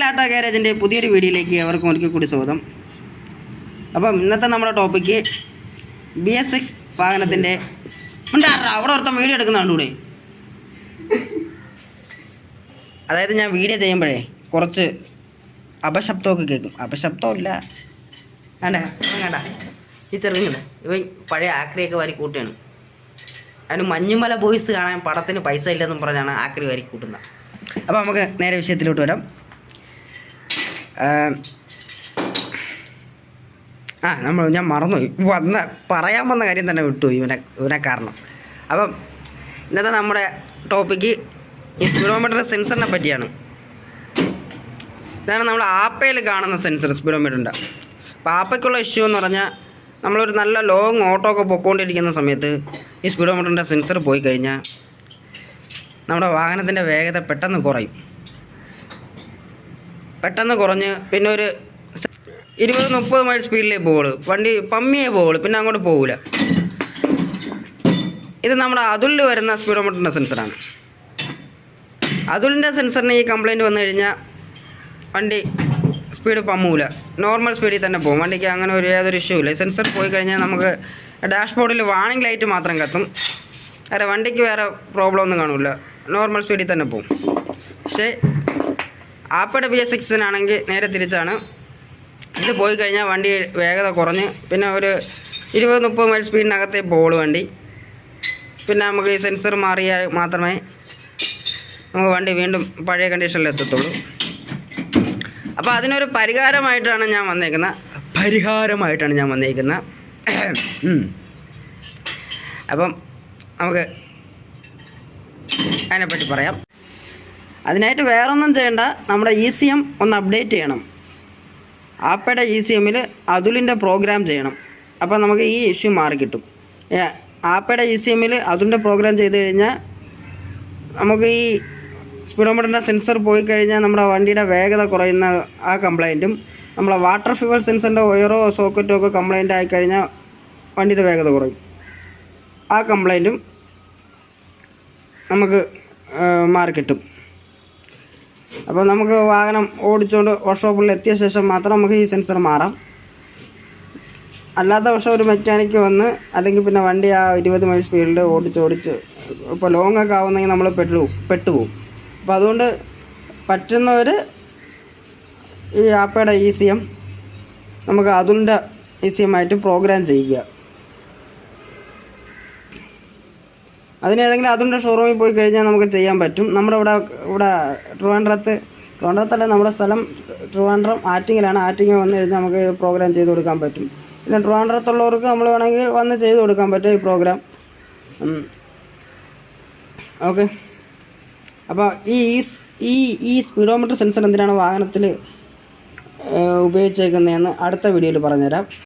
ലാട്ട ഗാരേജിന്റെ പുതിയൊരു വീഡിയോയിലേക്ക് അവർക്കും ഒരിക്കൽ കൂടി സ്വാഗതം. അപ്പം ഇന്നത്തെ നമ്മുടെ ടോപ്പിക്ക് ബി എസ് എക്സ് വാഹനത്തിന്റെ ഉണ്ടാറാ അവിടെ ഒരുത്തം വീഡിയോ എടുക്കുന്നുണ്ട് കൂടെ അതായത് ഞാൻ വീഡിയോ ചെയ്യുമ്പോഴേ കുറച്ച് അപശബ്ദമൊക്കെ കേൾക്കും. അപശബ്ദമില്ല. വേണ്ട വേണ്ട. ഈ ചെറുങ്ങനെ ഇവൻ പഴയ ആക്രിയൊക്കെ വാരി കൂട്ടുകയാണ്. അതിന് മഞ്ഞുമല ബോയ്സ് കാണാൻ പടത്തിന് പൈസ ഇല്ലെന്നും പറഞ്ഞാണ് ആക്രി വാരി കൂട്ടുന്നത്. അപ്പോൾ നമുക്ക് നേരെ വിഷയത്തിലോട്ട് വരാം. ആം, നമ്മൾ ഞാൻ മറന്നുപോയി വന്ന പറയാൻ വന്ന കാര്യം തന്നെ വിട്ടു ഇവനെ ഇവനെ കാരണം. അപ്പം ഇന്നത്തെ നമ്മുടെ ടോപ്പിക്ക് ഈ സ്പീഡോമീറ്റർ സെൻസറിനെ പറ്റിയാണ്. ഇതാണ് നമ്മൾ ആപ്പയിൽ കാണുന്ന സെൻസർ സ്പീഡോമീറ്ററിന്റെ അപ്പോൾ ആപ്പയ്ക്കുള്ള ഇഷ്യൂ എന്ന് പറഞ്ഞാൽ നമ്മളൊരു നല്ല ലോങ് ഓട്ടോ ഒക്കെ പൊയ്ക്കൊണ്ടിരിക്കുന്ന സമയത്ത് ഈ സ്പീഡോമീറ്ററിന്റെ സെൻസർ പോയി കഴിഞ്ഞാൽ നമ്മുടെ വാഹനത്തിന്റെ വേഗത പെട്ടെന്ന് കുറയും. പെട്ടെന്ന് കുറഞ്ഞ് പിന്നെ ഒരു ഇരുപത് മുപ്പത് മൈൽ സ്പീഡിലേ പോകുള്ളൂ വണ്ടി പമ്മിയേ പോകുള്ളൂ പിന്നെ അങ്ങോട്ട് പോകില്ല ഇത് നമ്മുടെ അതുലിൽ വരുന്ന സ്പീഡോമീറ്ററിന്റെ സെൻസറാണ്. അതുലിന്റെ സെൻസറിന് ഈ കംപ്ലയിന്റ് വന്നു കഴിഞ്ഞാൽ വണ്ടി സ്പീഡ് പമ്മൂല. നോർമൽ സ്പീഡിൽ തന്നെ പോകും. വണ്ടിക്ക് അങ്ങനെ ഒരു യാതൊരു ഇഷ്യൂ ഇല്ല. സെൻസർ പോയി കഴിഞ്ഞാൽ നമുക്ക് ഡാഷ്ബോർഡിൽ വാണിംഗ് ലൈറ്റ് മാത്രം കത്തും. വേറെ വണ്ടിക്ക് വേറെ പ്രോബ്ലം ഒന്നും കാണില്ല നോർമൽ സ്പീഡിൽ തന്നെ പോകും. പക്ഷേ ആപ്പയുടെ ബി എസ് സിക്സിനാണെങ്കിൽ നേരെ തിരിച്ചാണ്. ഇത് പോയി കഴിഞ്ഞാൽ വണ്ടി വേഗത കുറഞ്ഞ്. പിന്നെ ഒരു ഇരുപത് മുപ്പത് മൈൽ സ്പീഡിനകത്തെ പോകുള്ളൂ വണ്ടി. പിന്നെ നമുക്ക് ഈ സെൻസർ മാറിയാൽ മാത്രമേ നമുക്ക് വണ്ടി വീണ്ടും പഴയ കണ്ടീഷനിൽ എത്തത്തുള്ളൂ. അപ്പോൾ അതിനൊരു പരിഹാരമായിട്ടാണ് ഞാൻ വന്നേക്കുന്നത്. പരിഹാരമായിട്ടാണ് ഞാൻ വന്നേക്കുന്നത്. അപ്പം നമുക്ക് അതിനെപ്പറ്റി പറയാം. അതിനായിട്ട് വേറൊന്നും ചെയ്യണ്ട. നമ്മുടെ ഇ സി എം ഒന്ന് അപ്ഡേറ്റ് ചെയ്യണം. ആപ്പയുടെ ഇ സി എമ്മിൽ അതുലിന്റെ പ്രോഗ്രാം ചെയ്യണം. അപ്പോൾ നമുക്ക് ഈ ഇഷ്യൂ മാറി കിട്ടും. ആപ്പയുടെ ഇ സി എമ്മിൽ അതുലിന്റെ പ്രോഗ്രാം ചെയ്ത് കഴിഞ്ഞാൽ നമുക്ക് ഈ സ്പീഡോമീറ്ററിന്റെ സെൻസർ പോയി കഴിഞ്ഞാൽ നമ്മുടെ വണ്ടിയുടെ വേഗത കുറയുന്ന ആ കംപ്ലൈന്റും നമ്മളെ വാട്ടർ ഫ്യൂവൽ സെൻസറിന്റെ ഒയറോ സോക്കറ്റോ ഒക്കെ കംപ്ലൈന്റ് ആയിക്കഴിഞ്ഞാൽ വണ്ടിയുടെ വേഗത കുറയും. ആ കംപ്ലൈന്റും നമുക്ക് മാറി കിട്ടും. അപ്പോൾ നമുക്ക് വാഹനം ഓടിച്ചുകൊണ്ട് വർക്ക്ഷോപ്പിൽ എത്തിയ ശേഷം മാത്രം നമുക്ക് ഈ സെൻസർ മാറാം. അല്ലാത്ത പക്ഷം ഒരു മെക്കാനിക്ക് വന്ന് അല്ലെങ്കിൽ പിന്നെ വണ്ടി ആ ഇരുപത് മൈൽ സ്പീഡിൽ ഓടിച്ച് ഓടിച്ച് ഇപ്പോൾ ലോങ് ഒക്കെ ആവുന്നെങ്കിൽ നമ്മൾ പെട്ടു പെട്ടുപോകും അപ്പോൾ അതുകൊണ്ട് പറ്റുന്നവർ ഈ ആപ്പയുടെ ഇ സി എം നമുക്ക് അതുലിന്റെ ഇ സി എം ആയിട്ട് പ്രോഗ്രാം ചെയ്യുക. അതിന് ഏതെങ്കിലും അതിന്റെ ഷോറൂമിൽ പോയി കഴിഞ്ഞാൽ നമുക്ക് ചെയ്യാൻ പറ്റും. നമ്മുടെ ഇവിടെ ഇവിടെ ട്രിവാൻഡ്രത്ത് ട്രിവാൻഡ്രത്തല്ല നമ്മുടെ സ്ഥലം ട്രിവാൻഡ്രം ആറ്റിങ്ങിലാണ്. ആറ്റിങ്ങിൽ വന്നു കഴിഞ്ഞാൽ നമുക്ക് പ്രോഗ്രാം ചെയ്ത് കൊടുക്കാൻ പറ്റും. പിന്നെ ട്രിവാൻഡ്രത്തുള്ളവർക്ക് നമ്മൾ വേണമെങ്കിൽ വന്ന് ചെയ്ത് കൊടുക്കാൻ പറ്റും ഈ പ്രോഗ്രാം ഓക്കെ. അപ്പോൾ ഈ ഈ ഈ സ്പീഡോമീറ്റർ സെൻസർ എന്തിനാണ് വാഹനത്തിൽ ഉപയോഗിച്ചേക്കുന്നതെന്ന് അടുത്ത വീഡിയോയിൽ പറഞ്ഞുതരാം.